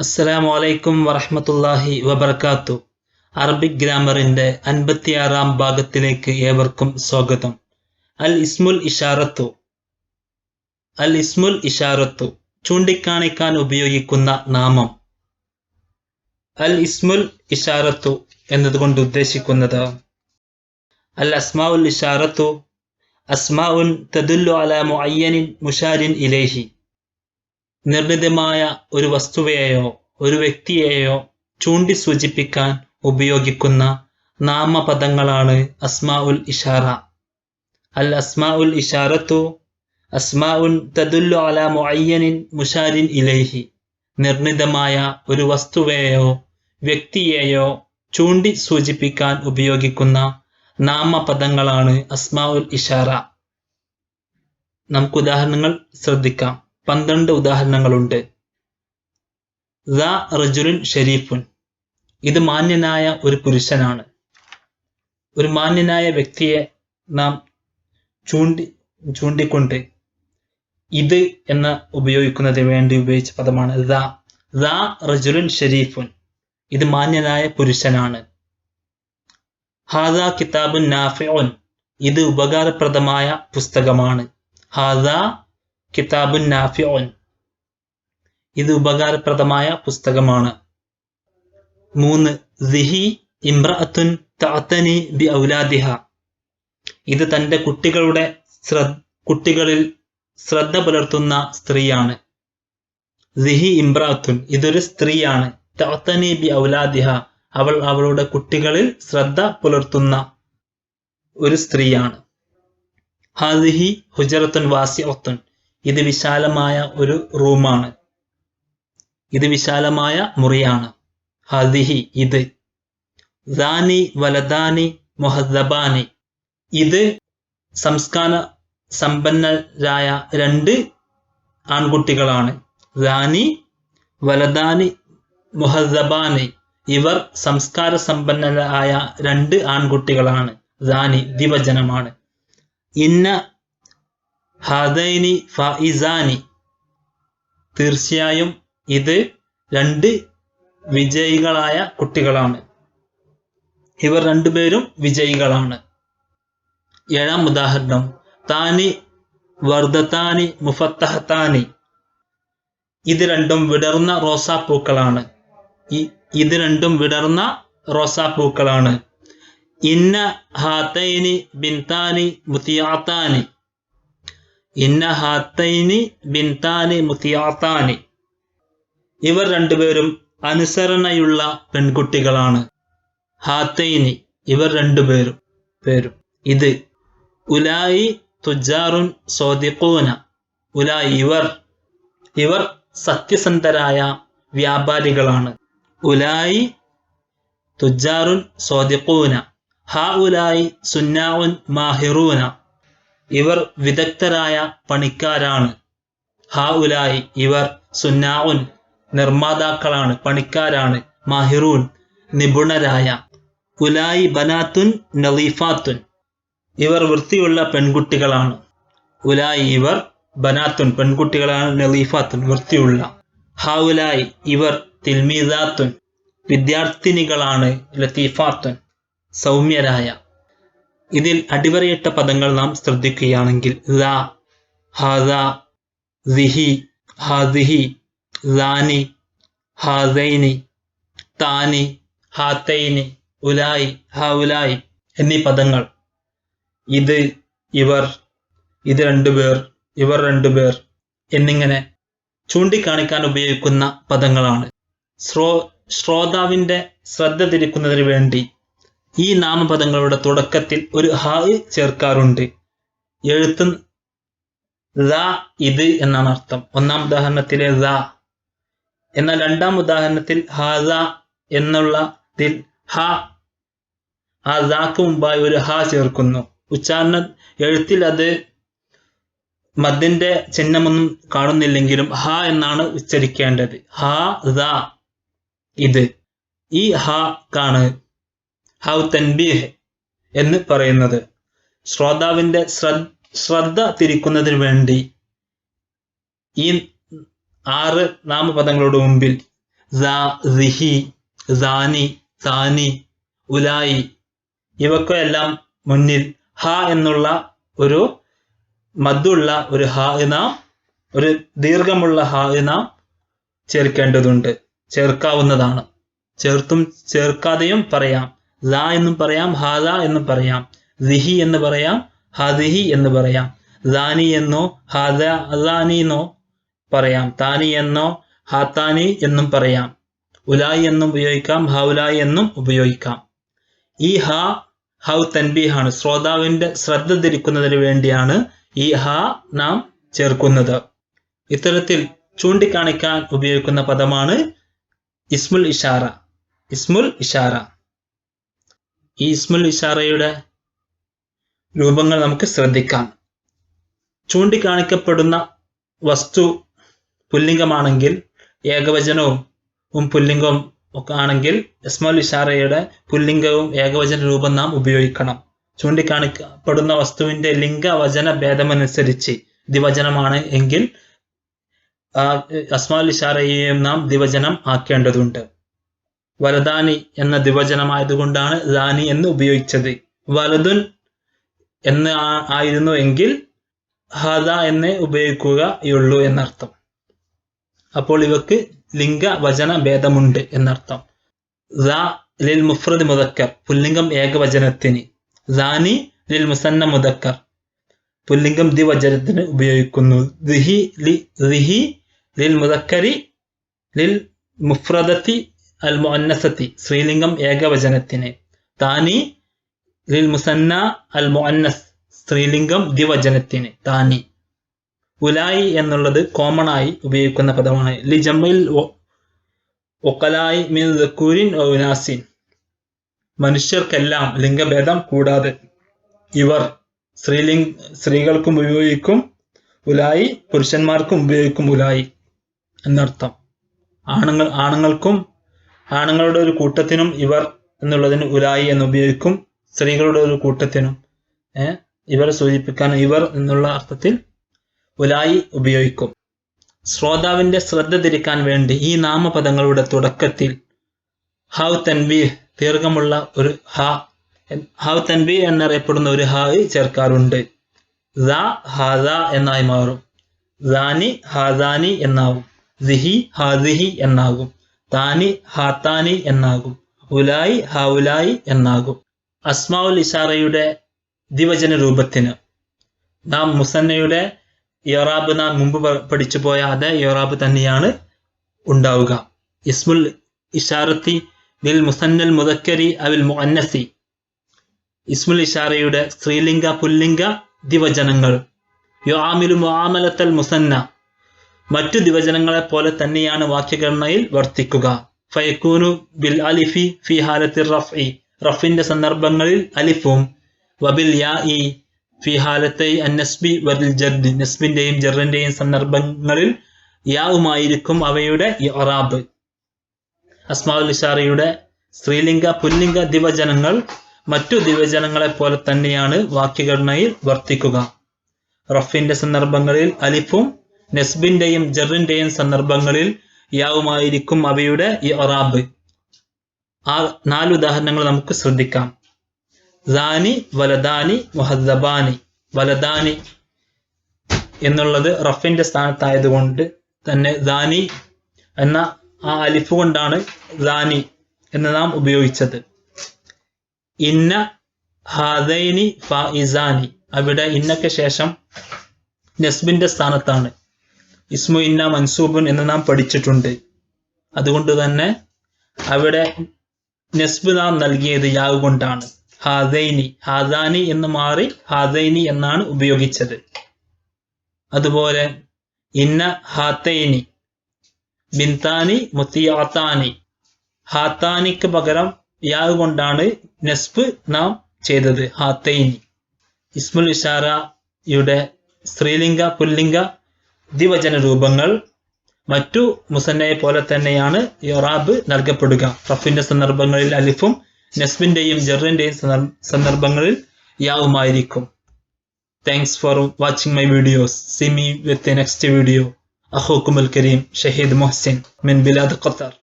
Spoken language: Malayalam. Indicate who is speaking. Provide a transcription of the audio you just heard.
Speaker 1: അസ്സലാമു വലൈക്കും വറഹമത്തല്ലാഹി വബർക്കാത്തു അറബിക് ഗ്രാമറിന്റെ അൻപത്തിയാറാം ഭാഗത്തിലേക്ക് ഏവർക്കും സ്വാഗതം. അൽ ഇസ്മുൽ ഇഷാറത്തു. അൽ ഇസ്മുൽ ഇഷാറത്തു ചൂണ്ടിക്കാണിക്കാൻ ഉപയോഗിക്കുന്ന നാമം. അൽ ഇസ്മുൽ ഇഷാറത്തു എന്നതുകൊണ്ട് ഉദ്ദേശിക്കുന്നത് അൽ അസ്മാഉൽ ഇഷാറത്തു അസ്മാഉൻ തദുല്ലു അല മുഅയ്യനിൻ മുഷാരിൻ ഇലൈഹി. നിർണിതമായ ഒരു വസ്തുവയെയോ ഒരു വ്യക്തിയെയോ ചൂണ്ടി സൂചിപ്പിക്കാൻ ഉപയോഗിക്കുന്ന നാമപദങ്ങളാണ് അസ്മാ ഉൽ ഇഷാറ. അൽ അസ്മാ ഉൽ ഇഷാറത്തു അസ്മാ ഉൻ തദുല്ലു അല മുഅയ്യനിൻ മുഷാരിൻ ഇലൈഹി. നിർണിതമായ ഒരു വസ്തുവയെയോ വ്യക്തിയെയോ ചൂണ്ടി സൂചിപ്പിക്കാൻ ഉപയോഗിക്കുന്ന നാമപദങ്ങളാണ് അസ്മാ ഉൽ ഇഷാറ. നമുക്ക് ഉദാഹരണങ്ങൾ ശ്രദ്ധിക്കാം. പന്ത്രണ്ട് ഉദാഹരണങ്ങളുണ്ട്. റജുലിൻ ഷെരീഫുൻ. ഇത് മാന്യനായ ഒരു പുരുഷനാണ്. ഒരു മാന്യനായ വ്യക്തിയെ നാം ചൂണ്ടി ചൂണ്ടിക്കൊണ്ട് ഇത് എന്ന ഉപയോഗിക്കുന്നതിന് വേണ്ടി ഉപയോഗിച്ച പദമാണ് റജുലുൻ ഷെരീഫുൻ. ഇത് മാന്യനായ പുരുഷനാണ്. ഹാദ കിതാബുൻ നാഫിഉൻ. ഇത് ഉപകാരപ്രദമായ പുസ്തകമാണ്. ഹാദ കിതാബുൻ നാഫിഉൻ. ഇത് ഉപകാരപ്രദമായ പുസ്തകമാണ്. മൂന്ന് സിഹി ഇമ്രഅത്തുൻ തഅതനി ബി ഔലാദിഹ ഇത് തന്റെ കുട്ടികളുടെ കുട്ടികളിൽ ശ്രദ്ധ പുലർത്തുന്ന സ്ത്രീയാണ്. സിഹി ഇമ്രാത്തുൻ ഇതൊരു സ്ത്രീയാണ്. തഅതനി ബി ഔലാദിഹ അവൾ അവളുടെ കുട്ടികളിൽ ശ്രദ്ധ പുലർത്തുന്ന ഒരു സ്ത്രീയാണ്. ഹാദിഹി ഹുജറത്തുൻ വാസിഅത്തുൻ ഇത് വിശാലമായ ഒരു റൂമാണ്. ഇത് വിശാലമായ മുറിയാണ്. ഹദിഹി ഇത്. ദാനി വലദാനി മൊഹദബാനി ഇത് സംസ്കാര സമ്പന്നരായ രണ്ട് ആൺകുട്ടികളാണ്. ദാനി വലദാനി മുഹദബാനി ഇവർ സംസ്കാര സമ്പന്നരായ രണ്ട് ആൺകുട്ടികളാണ്. ദാനി ദിവചനമാണ് ഇന്ന ഹാദൈനി ഫൈസാനി തീർച്ചയായും ഇത് രണ്ട് വിജയികളായ കുട്ടികളാണ്. ഇവർ രണ്ടുപേരും വിജയികളാണ്. ഏഴാം ഉദാഹരണം. താനി വർദ്ധത്താനി മുഫത്തഹത്താനി. ഇത് രണ്ടും വിടർന്ന റോസാപ്പൂക്കളാണ് ഇത് രണ്ടും വിടർന്ന റോസാപ്പൂക്കളാണ് ഇന്ന ഹാത്തൈനി ബിൻതാനി മുത്തിയാത്താനി ഇന്ന ഹാത്തൈനി ബിൻതാനി മുത്തിയാത്താനി. ഇവർ രണ്ടുപേരും അനുസരണയുള്ള പെൺകുട്ടികളാണ്. ഹാത്തൈനി ഇവർ രണ്ടുപേരും പേരും. ഇത് ഉലായി തുജാറുൻ സോദിഖൂന. ഉലായി ഇവർ ഇവർ സത്യസന്ധരായ വ്യാപാരികളാണ്. ഉലായി തുജാറുൻ സോദിഖൂന. ഹാ ഉലായി സുന്നാഉൻ മാഹിറൂന. ഇവർ വിദഗ്ധരായ പണിക്കാരാണ്. ഹാ ഉലായി ഇവർ സുന്നാഉൻ നിർമ്മാതാക്കളാണ് പണിക്കാരാണ് മാഹിറൂൻ നിപുണരായ. ഉലായി ബനാത്തുൻ നലീഫാത്തുൻ ഇവർ വൃത്തിയുള്ള പെൺകുട്ടികളാണ്. ഉലായി ഇവർ ബനാത്തുൻ പെൺകുട്ടികളാണ് നലീഫാത്തുൻ വൃത്തിയുള്ള. ഹാവുലായി ഇവർ തിൽമീദാത്തുൻ വിദ്യാർത്ഥിനികളാണ് ലത്തീഫാത്തുൻ സൗമ്യരായ. ഇതിൽ അടിവരയിട്ട പദങ്ങൾ നാം ശ്രദ്ധിക്കുകയാണെങ്കിൽ സിഹി ഹാദിഹി ലാനി താനി ഹാത്തൈനി ഉലായി ഹൗലായി എന്നീ പദങ്ങൾ. ഇത് ഇവർ ഇത് രണ്ടുപേർ ഇവർ രണ്ടുപേർ എന്നിങ്ങനെ ചൂണ്ടിക്കാണിക്കാൻ ഉപയോഗിക്കുന്ന പദങ്ങളാണ്. ശ്രോ ശ്രോതാവിന്റെ ശ്രദ്ധ തിരിക്കുന്നതിന് വേണ്ടി ഈ നാമപദങ്ങളുടെ തുടക്കത്തിൽ ഒരു ഹായ് ചേർക്കാറുണ്ട്. എഴുത്ത് ഇത് എന്നാണ് അർത്ഥം. ഒന്നാം ഉദാഹരണത്തിലെ ദ. എന്നാൽ രണ്ടാം ഉദാഹരണത്തിൽ ഹാദ എന്നുള്ളതിൽ ഹ ആ ദാക്ക് മുമ്പായി ഒരു ഹ ചേർക്കുന്നു. ഉച്ചാരണ എഴുത്തിൽ അത് മദ്ദിന്റെ ചിഹ്നമൊന്നും കാണുന്നില്ലെങ്കിലും ഹ എന്നാണ് ഉച്ചരിക്കേണ്ടത്. ഹ ദ ഇത്. ഈ ഹ കാണ് ഹൗ തൻബീഹ് എന്ന് പറയുന്നത്. ശ്രോതാവിന്റെ ശ്രദ്ധ തിരിക്കുന്നതിന് വേണ്ടി ഈ ആറ് നാമപദങ്ങളുടെ മുമ്പിൽ സാനി സാനി ഉലായി ഇവക്കെല്ലാം മുന്നിൽ ഹ എന്നുള്ള ഒരു മദ്ദുള്ള ഒരു ഹ നാം ഒരു ദീർഘമുള്ള ഹ നാം ചേർക്കേണ്ടതുണ്ട്. ചേർക്കാവുന്നതാണ്. ചേർത്തും ചേർക്കാതെയും പറയാം. ല എന്നും പറയാം ഹാദ എന്നും പറയാം. സിഹി എന്ന് പറയാം ഹദിഹി എന്ന് പറയാം. ലാനി എന്നോ ഹാദ അലാനി എന്നോ പറയാം. താനി എന്നോ ഹാത്താനി എന്നും പറയാം. ഉലായി എന്നും ഉപയോഗിക്കാം ഹൗലായി എന്നും ഉപയോഗിക്കാം. ഈ ഹ ഹൗ തൻബീഹാണ് ശ്രോതാവിന്റെ ശ്രദ്ധ തിരിക്കുന്നതിന് വേണ്ടിയാണ് ഈ ഹ നാം ചേർക്കുന്നത്. ഇത്തരത്തിൽ ചൂണ്ടിക്കാണിക്കാൻ ഉപയോഗിക്കുന്ന പദമാണ് ഇസ്മുൽ ഇഷാറ. ഇസ്മുൽ ഇഷാറ. ഈ ഇസ്മുൽ ഇഷാറയുടെ രൂപങ്ങൾ നമുക്ക് ശ്രദ്ധിക്കാം. ചൂണ്ടിക്കാണിക്കപ്പെടുന്ന വസ്തു പുല്ലിംഗമാണെങ്കിൽ ഏകവചനവും പുല്ലിംഗവും ഒക്കെ ആണെങ്കിൽ ഇസ്മുൽ ഇഷാറയുടെ പുല്ലിംഗവും ഏകവചന രൂപം നാം ഉപയോഗിക്കണം. ചൂണ്ടിക്കാണിക്കപ്പെടുന്ന വസ്തുവിന്റെ ലിംഗവചന ഭേദമനുസരിച്ച് ദിവചനമാണ് എങ്കിൽ അസ്മാൽ ഇഷാറയെയും നാം ദിവചനം ആക്കേണ്ടതുണ്ട്. വലദാനി എന്ന ദ്വിവചനമായതുകൊണ്ടാണ് ദാനി എന്ന് ഉപയോഗിച്ചത്. വലതുൻ എന്ന് ആയിരുന്നു എങ്കിൽ ഹദ എന്ന് ഉപയോഗിക്കുകയുള്ളൂ എന്നർത്ഥം. അപ്പോൾ ഇവക്ക് ലിംഗ വചന ഭേദമുണ്ട് എന്നർത്ഥം. ലിൽ മുഫ്രദ് മുദക്കർ പുല്ലിംഗം ഏകവചനത്തിന്. ദാനി ലിൽ മുസന്ന മുദക്കർ പുല്ലിംഗം ദ്വിവചനത്തിന് ഉപയോഗിക്കുന്നു. ദിഹി ലി ദിഹി ലിൽ മുദക്കരി ലിൽ മുഫ്രദത്തി അൽ മുഅന്നസത്തി സ്ത്രീലിംഗം ഏകവചനത്തിന്. താനി ലിൽ മുസന്ന അൽ മുഅന്നസ് സ്ത്രീലിംഗം ദ്വിവചനത്തിന്. താനി. ഉലായി എന്നുള്ളത് കോമൺ ആയി ഉപയോഗിക്കുന്ന പദമാണ്. ലി ജമ്മയിൽ ഒക്കലായി മിൻ ദക്കൂരിൻ ഉനാസിൻ. മനുഷ്യർക്കെല്ലാം ലിംഗഭേദം കൂടാതെ ഇവർ സ്ത്രീലിംഗ സ്ത്രീകൾക്കും ഉപയോഗിക്കും ഉലായി പുരുഷന്മാർക്കും ഉപയോഗിക്കും ഉലായി എന്നർത്ഥം. ആണുങ്ങൾ ആണുങ്ങൾക്കും ആണുങ്ങളുടെ ഒരു കൂട്ടത്തിനും ഇവർ എന്നുള്ളതിന് ഉലായി എന്ന് ഉപയോഗിക്കും. സ്ത്രീകളുടെ ഒരു കൂട്ടത്തിനും ഇവർ സൂചിപ്പിക്കാൻ ഇവർ എന്നുള്ള അർത്ഥത്തിൽ ഉലായി ഉപയോഗിക്കും. ശ്രോതാവിന്റെ ശ്രദ്ധ തിരിക്കാൻ വേണ്ടി ഈ നാമപദങ്ങളുടെ തുടക്കത്തിൽ ഹൗ തൻവി ദീർഘമുള്ള ഒരു ഹ ഹൗ തൻവി എന്നറിയപ്പെടുന്ന ഒരു ഹ ചേർക്കാറുണ്ട്. ഹാദ എന്നായി മാറും. ദാനി എന്നാകും സിഹി ഹാദിഹി എന്നാകും. താനി ഹാത്താനി എന്നാകും. ഉലായി ഹൗലായി എന്നാകും. അസ്മാഉൽ ഇഷാറയുടെ ദിവചന രൂപത്തിന്. നാം മുസന്നയുടെ യൊറാബ് നാം മുമ്പ് പഠിച്ചു പോയ അതേ യൊറാബ് തന്നെയാണ് ഉണ്ടാവുക. ഇസ്മുൽ ഇഷാറത്തി ബിൽ മുസന്നൽ മുതക്കരി അവിൽ മുഅന്നസി. ഇസ്മുൽ ഇഷാറയുടെ സ്ത്രീലിംഗ പുല്ലിംഗ ദിവചനങ്ങൾ യുആമിലു മുആമലത്തൽ മുസന്ന. മറ്റു ദിവചനങ്ങളെ പോലെ തന്നെയാണ് വാക്യഘടനയിൽ വർത്തിക്കുക. ഫയക്കൂനു ബിൽ അലിഫി ഫി ഹാലത്തിൽ റഫ്ഇ. റഫിന്റെ സന്ദർഭങ്ങളിൽ അലിഫും വബിൽ യാ ഇ ഫി ഹാലത്തെ അന്നസ്ബി വരിൽ ജർദ് നസ്ബിന്റെയും ജറിന്റെയും സന്ദർഭങ്ങളിൽ യാവുമായിരിക്കും അവയുടെ ഇറാബ്. അസ്മാഉൽ നിഷാറിയുടെ സ്ത്രീലിംഗ പുല്ലിംഗ ദിവചനങ്ങൾ മറ്റു ദിവചനങ്ങളെ പോലെ തന്നെയാണ് വാക്യഘടനയിൽ വർത്തിക്കുക. റഫിന്റെ സന്ദർഭങ്ങളിൽ അലിഫും നെസ്ബിന്റെയും ജറിന്റെയും സന്ദർഭങ്ങളിൽ യാവുമായിരിക്കും അവയുടെ ഇറാബ് ആ നാല് ഉദാഹരണങ്ങൾ നമുക്ക് ശ്രദ്ധിക്കാം. ദാനി വലദാനി മുഹദ്ദബാനി. വലദാനി എന്നുള്ളത് റഫിന്റെ സ്ഥാനത്തായതുകൊണ്ട് തന്നെ ദാനി എന്ന ആ അലിഫ് കൊണ്ടാണ് ദാനി എന്ന് നാം ഉപയോഗിച്ചത്. ഇന്ന ഹാദൈനി ഫായിസാനി അവിടെ ഇന്നക്ക് ശേഷം നസ്ബിന്റെ സ്ഥാനത്താണ്. ഇസ്മു ഇന്ന മൻസൂബുൻ എന്ന് നാം പഠിച്ചിട്ടുണ്ട്. അതുകൊണ്ട് തന്നെ അവിടെ നസ്ബ് നാം നൽകിയത് യാവ് കൊണ്ടാണ്. ഹാദൈനി ഹാദാനി എന്ന് മാറി ഹാദൈനി എന്നാണ് ഉപയോഗിച്ചത്. അതുപോലെ ഇന്ന ഹാത്തൈനി ബിന്താനി മുത്തിയാത്താനി. ഹാത്താനിക്ക് പകരം യാവ് കൊണ്ടാണ് നസ്ബ് നാം ചെയ്തത് ഹാത്തൈനി ഇസ്മുൽ ഇഷാറയുടെ സ്ത്രീലിംഗ പുല്ലിംഗ ദ്വിവചന രൂപങ്ങൾ മറ്റു മുസന്നയെ പോലെ തന്നെയാണ് യൊറാബ് നൽകപ്പെടുക. റഫിന്റെ സന്ദർഭങ്ങളിൽ അലിഫും നസ്ബിന്റെയും ജറിന്റെയും സന്ദർഭങ്ങളിൽ യാവുമായിരിക്കും. Thanks for watching my videos Simi with next video അഹോക്കുമൽ കരീം ഷഹീദ് മൊഹസിൻ മിൻ ബിലാദ് ഖത്തർ.